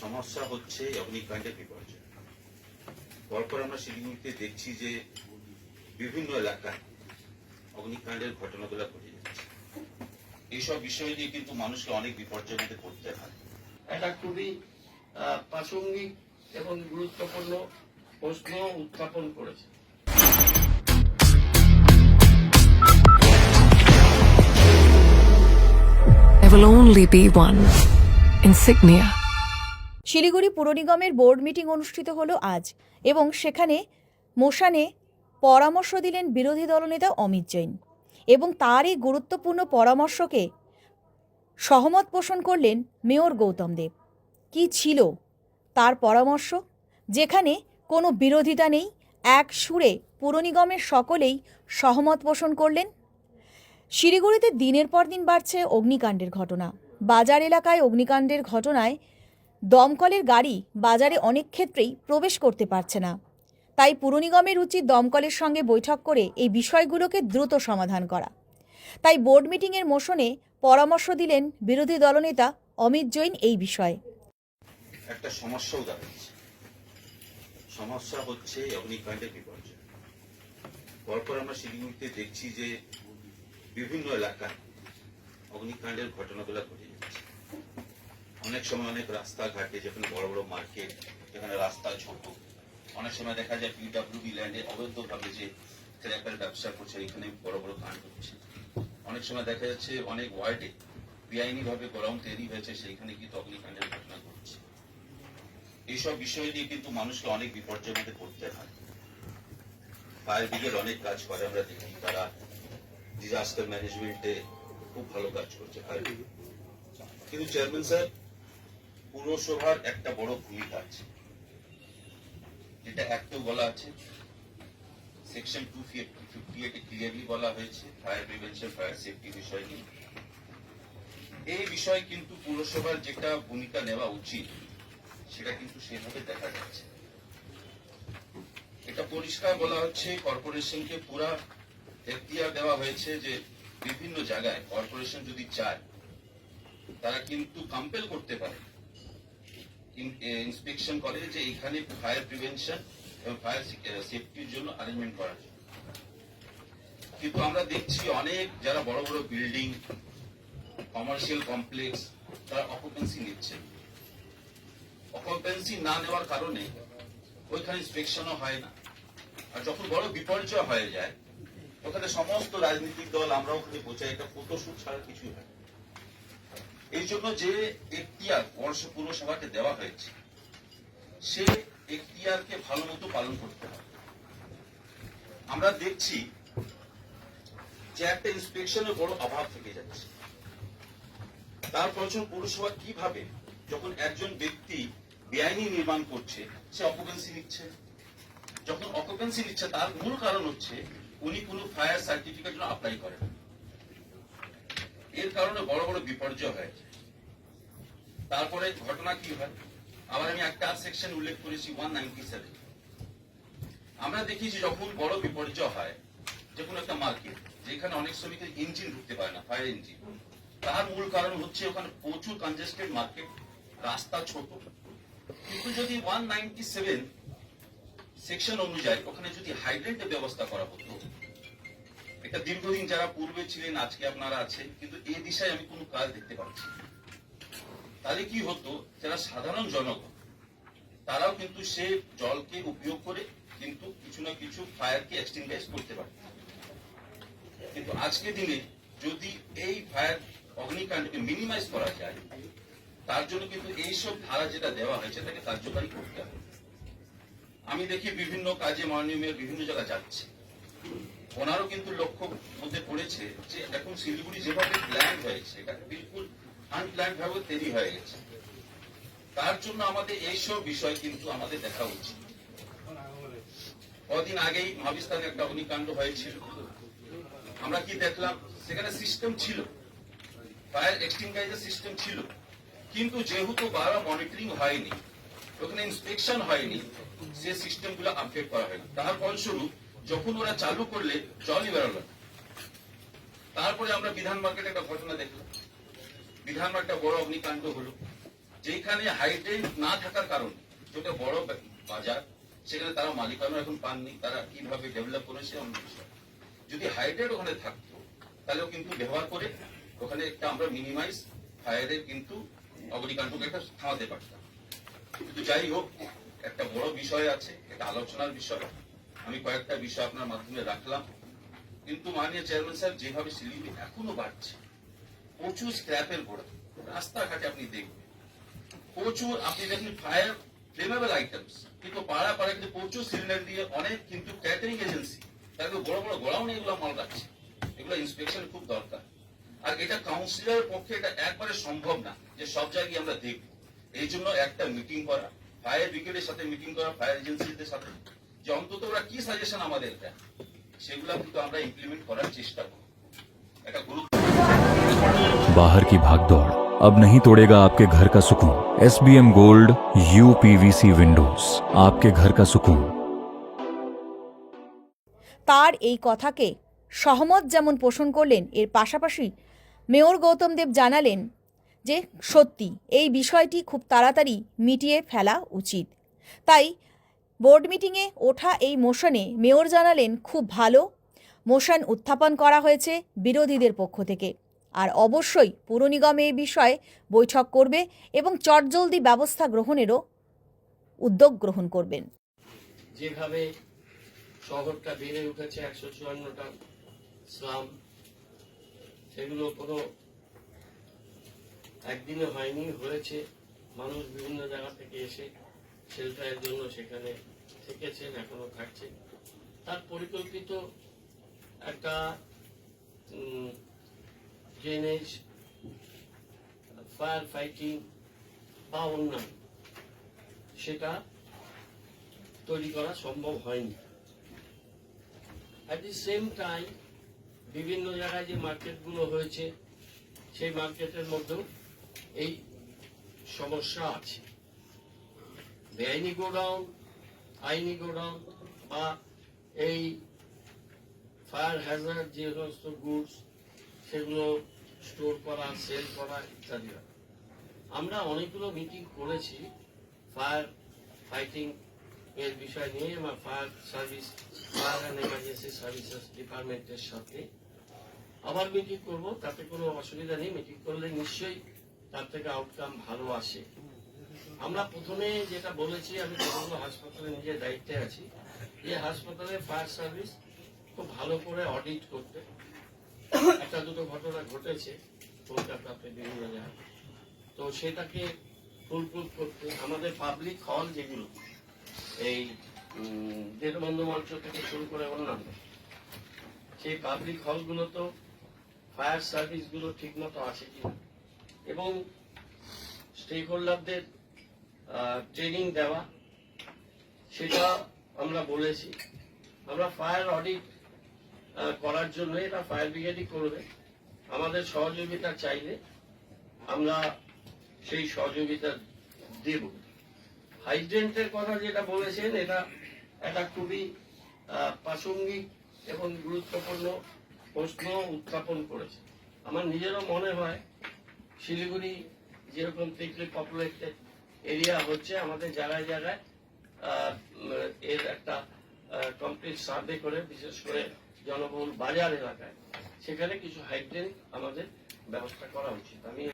সমস্যা হচ্ছে অগ্নিকাণ্ডের বিপর্যয়। পরপর আমরা শিলিগুড়িতে দেখছি যে বিভিন্ন এলাকায় অগ্নিকাণ্ডের ঘটনাগুলো ঘটে যাচ্ছে। এইসব বিষয় নিয়ে কিন্তু মানুষকে অনেক বিপর্যয়ের মধ্যে পড়তে হয়। এটা খুবই আহ, প্রাসঙ্গিক এবং গুরুত্বপূর্ণ প্রশ্ন উত্থাপন করেছে। There will only be one insignia. Siliguri পুর নিগমের বোর্ড মিটিং অনুষ্ঠিত হলো আজ এবং সেখানে মোশানে পরামর্শ দিলেন বিরোধী দলনেতা অমিত জৈন এবং তারই গুরুত্বপূর্ণ পরামর্শকে সহমত পোষণ করলেন মেয়র গৌতম দেব। কি ছিল তার পরামর্শ? যেখানে কোনো বিরোধিতা নেই, এক সুরে পুর নিগমের সকলেই সহমত পোষণ করলেন। শিলিগুড়িতে দিনের পর দিন বাড়ছে অগ্নিকাণ্ডের ঘটনা। বাজার এলাকায় অগ্নিকাণ্ডের ঘটনায় দমকলের গাড়ি বাজারে অনেক ক্ষেত্রেই প্রবেশ করতে পারছে না। তাই পুর নিগমের উচিত দমকলের সঙ্গে বৈঠক করে এই বিষয়গুলোকে দ্রুত সমাধান করা। তাই বোর্ড মিটিংয়ের মোশনে পরামর্শ দিলেন বিরোধী দলনেতা অমিত জৈন এই বিষয়ে। একটা সমস্যাও দাঁড়াচ্ছে সমস্যা হচ্ছে অগ্নিকাণ্ডের বিপর্যয়। পরপর আমরা শিলিগুড়িতে দেখছি যে বিভিন্ন এলাকায় অগ্নিকাণ্ডের ঘটনাগুলো ঘটে যাচ্ছে। অনেক সময় অনেক রাস্তাঘাটে, যেখানে বড় বড় মার্কেট, যেখানে রাস্তা ছোট, অনেক সময় দেখা যায় পিডাব্লিউডি ল্যান্ডে অবৈধভাবে যে ক্র্যাকার ব্যবসা করছে, এখানে বড় বড় কাণ্ড হচ্ছে। অনেক সময় দেখা যাচ্ছে অনেক ওয়ার্ডে বেআইনি ভাবে গরম তৈরি হয়েছে, সেইখানে কিন্তু অগ্নিকাণ্ডের ঘটনা ঘটছে। এইসব বিষয় নিয়ে কিন্তু মানুষকে অনেক বিপর্যয়ের মধ্যে পড়তে হয়। ফায়ার ব্রিগেড অনেক কাজ করে, আমরা দেখি তারা ডিজাস্টার ম্যানেজমেন্টে খুব ভালো কাজ করছে। ফায়ার ব্রিগেড কিন্তু চেয়ারম্যান স্যার পুরসভার একটা বড় ভূমিকা আছে। যেটা একটাও বলা আছে সেকশন টু ফিফটি এইটে ক্লিয়ারলি বলা হয়েছে ফায়ার প্রিভেনশন ফায়ার সেফটি বিষয় নিয়ে। এই বিষয়ে কিন্তু পুরসভার যেটা ভূমিকা নেওয়া উচিত, সেটা কিন্তু সেভাবে দেখা যাচ্ছে। এটা পরিষ্কার বলা হচ্ছে কর্পোরেশনকে পুরা এখতিয়ার দেওয়া হয়েছে যে বিভিন্ন জায়গায় কর্পোরেশন যদি চায়, তারা কিন্তু কম্পেল করতে পারে। ইন্সপেকশন করে যে এখানে ফায়ার প্রিভেনশন এবং ফায়ার সেফটির জন্য অ্যারেঞ্জমেন্ট করা যায়। কিন্তু আমরা দেখছি অনেক যারা বড় বড় বিল্ডিং কমার্শিয়াল কমপ্লেক্স তারা অকুপেন্সি নিচ্ছে অকুপেন্সি না নেওয়ার কারণে ওইখানে ইন্সপেকশনও হয় না। আর যখন বড় বিপর্যয় হয়ে যায়, ওখানে সমস্ত রাজনৈতিক দল আমরা ওখানে বোঝাই এটা ফটোশুট ছাড়া কিছুই হয়। এই জন্য যে এখতিয়ার বর্ষ পুরসভাকে দেওয়া হয়েছে, সে এখতিয়ারকে ভালো মতো পালন করতে হবে। আমরা দেখছি যে একটা ইন্সপেকশনের বড় অভাব থেকে যাচ্ছে। তার যখন পুরসভা কীভাবে যখন একজন ব্যক্তি বেআইনি নির্মাণ করছে, সে অকুপেন্সি নিচ্ছে? যখন অকুপেন্সি নিচ্ছে, তার মূল কারণ হচ্ছে উনি কোনো ফায়ার সার্টিফিকেট জন্য অ্যাপ্লাই করেন। এর কারণে বড় বড় বিপর্যয় হয়েছে তারপরে ঘটনা কি হয়? আবার আমি একটা সেকশন উল্লেখ করেছি ওয়ান নাইনটি সেভেন আমরা দেখি যে যখন বড় বিপর্যয় হয়, যে কোনো একটা মার্কেট যেখানে অনেক শ্রমিকের ইঞ্জিন ঢুকতে পারে না ফায়ার ইঞ্জিন তার মূল কারণ হচ্ছে ওখানে প্রচুর কনজেস্টেড মার্কেট রাস্তা ছোট। কিন্তু যদি ওয়ান নাইনটি সেভেন সেকশন অনুযায়ী ওখানে যদি হাইড্রেন্টের ব্যবস্থা করা হতো এটা দীর্ঘদিন যারা পূর্বে ছিলেন, আজকে আপনারা আছেন, কিন্তু এই দিশায় আমি কোনো কাজ দেখতে পাচ্ছি তাহলে কি হতো, যারা সাধারণ জনগণ, তারাও কিন্তু সে জলকে উপয়োগ করে, কিন্তু কিছু না কিছু ফায়ারকে এক্সটিংগাইজ করতে পারে। কিন্তু আজকে দিনে যদি এই ফায়ার অগ্নিকাণ্ডকে মিনিমাইজ করা যায়, তার জন্য কিন্তু এইসব ধারা যেটা দেওয়া হয়েছে, তাকে কার্যকারী করতে হবে। আমি দেখি বিভিন্ন কাজে মাননীয় বিভিন্ন জায়গায় যাচ্ছে। ওনারও কিন্তু লক্ষ্য মধ্যে পড়েছে যে এখন শিলিগুড়ি যেভাবে প্ল্যান হয়েছে এটা বিলকুল আনপ্ল্যান ভাবে তৈরি হয়ে গেছে। তার জন্য আমাদের এইসব বিষয় কিন্তু আমাদের দেখা উচিত। কদিন আগেই মহাবিস্তানে একটা অগ্নিকাণ্ড হয়েছিল। আমরা কি দেখলাম? সেখানে সিস্টেম ছিল। ফায়ার এক্সটিংগাইজার সিস্টেম ছিল। কিন্তু যেহেতু বারবার মনিটরিং হয়নি ওখানে ইন্সপেকশন হয়নি, সে সিস্টেমগুলো আপডেট করা হয়নি। তার ফলস্বরূপ যখন ওরা চালু করলে জলই বেরোলো তারপরে আমরা বিধান মার্কেটে একটা ঘটনা দেখলাম। বিধান একটা বড় অগ্নিকাণ্ড হলো যেখানে হাইড্রেন না থাকার কারণে যেটা বড় বাজার, সেখানে তারা মালিকানা এখন পাননি, তারা কীভাবে ডেভেলপ করেছে অন্য বিষয় যদি হাইড্রেট ওখানে থাকতো, তাহলেও কিন্তু ব্যবহার করে ওখানে একটা আমরা মিনিমাইজ ফায়ারের কিন্তু অগ্নিকাণ্ডকে একটা থামাতে পারতাম। কিন্তু যাই হোক, একটা বড় বিষয় আছে, একটা আলোচনার বিষয়। আমি কয়েকটা বিষয় আপনার মাধ্যমে রাখলাম। কিন্তু মাননীয় চেয়ারম্যান সাহেব, যেভাবে শিলিগুড়ি এখনও বাড়ছে, প্রচুর স্ক্র্যাপের ঘোড়া রাস্তাঘাটে আপনি দেখবেন, প্রচুর, আপনি দেখেন ফায়ার ফ্লেমেবল আইটেমস কিন্তু পাড়া পাড়া কিন্তু প্রচুর সিলিন্ডার দিয়ে অনেক কিন্তু ক্যাটারিং এজেন্সি তাদের বড় বড় গোড়াউন এগুলো মাল রাখছে। এগুলো ইন্সপেকশন খুব দরকার। আর এটা কাউন্সিলরের পক্ষে এটা একবারে সম্ভব না যে সব জায়গায় আমরা দেখব। এই জন্য একটা মিটিং করা ফায়ার ব্রিগেডের সাথে মিটিং করা ফায়ার এজেন্সিদের সাথে যে অন্তত ওরা কি সাজেশন আমাদের দেয় সেগুলো কিন্তু আমরা ইমপ্লিমেন্ট করার চেষ্টা করব একটা গুরুত্ব बाहर की भागदौड़ अब नहीं तोड़ेगा आपके घर का सुकून S B M gold U PVC windows आपके घर का सुकून তার এই কথাকে সহমত যেমন পোষণ করলেন এর পাশাপাশি মেয়র গৌতম দেব জানালেন যে সত্যি এই বিষয়টি খুব তাড়াতাড়ি মিটিয়ে ফেলা উচিত তাই বোর্ড মিটিংয়ে ওঠা এই মোশনে মেয়র জানালেন, খুব ভালো। মোশন উত্থাপন করা হয়েছে বিরোধীদের পক্ষ থেকে। আর অবশ্যই পুর নিগম এই বিষয়ে বৈঠক করবে এবং চটজলদি ব্যবস্থা গ্রহণেরও উদ্যোগ গ্রহণ করবেন। যেভাবে শহরটা বেড়ে উঠেছে, একশো চুয়ান্নটা স্লাম, সেগুলো কোনো একদিনে হয়নি, হয়েছে। মানুষ বিভিন্ন জায়গা থেকে এসে শেল্টারের জন্য সেখানে থেকেছেন, এখনও থাকছেন। তার পরিকল্পিত একটা ড্রেনেজ ফায়ার ফাইটিং বা অন্যান্য সেটা তৈরি করা সম্ভব হয়নি। অ্যাট দি সেম টাইম বিভিন্ন জায়গায় যে মার্কেটগুলো হয়েছে, সেই মার্কেটের মধ্যেও এই সমস্যা আছে। বেআইনি গোডাউন, আইনি গোডাউন বা এই ফায়ার হ্যাজার্ড যে সমস্ত গুডস সেগুলো স্টোর করা, সেল করা ইত্যাদি আমরা অনেকগুলো মিটিং করেছি ফায়ার ফাইটিং এর বিষয় নিয়ে আমার fire service, fire and emergency services ডিপার্টমেন্টের সাথে। আবার মিটিং করব, তাতে কোনো অসুবিধা নেই, মিটিং করলে নিশ্চয়ই তার থেকে আউটকাম ভালো আসে। আমরা প্রথমে যেটা বলেছি আমি হাসপাতালে নিজের দায়িত্বে আছি। যে হাসপাতালে ফায়ার সার্ভিস খুব ভালো করে অডিট করতে। একটা দুটো ঘটনা ঘটেছে কলকাতাতে বিভিন্ন জায়গায়। তো সেটাকে ফুলপ্রুফ করতে আমাদের পাবলিক হল যেগুলো এই উম, মঞ্চ থেকে শুরু করে অন্যান্য সেই পাবলিক হলগুলো তো ফায়ার সার্ভিসগুলো ঠিক মতো আছে কিনা। এবং স্টেক হোল্ডারদের ট্রেনিং দেওয়া, সেটা আমরা বলেছি। আমরা ফায়ার অডিট করার জন্য এটা ফায়ার ব্রিগেডই করবে। আমাদের সহযোগিতা চাইলে আমরা সেই সহযোগিতা দেব। হাইড্রেন্টের কথা যেটা বলেছেন, এটা একটা খুবই প্রাসঙ্গিক এবং গুরুত্বপূর্ণ প্রশ্ন উত্থাপন করেছে। আমার নিজেরও মনে হয়, শিলিগুড়ি যেরকম thickly পপুলেটেড এরিয়া হচ্ছে আমাদের জায়গায় জায়গায় এর একটা কমপ্লিট সার্ভে করে, বিশেষ করে জনবহুল বাজার এলাকায়, সেখানে কিছু হাইড্রেন আমাদের ব্যবস্থা করা উচিত। আমি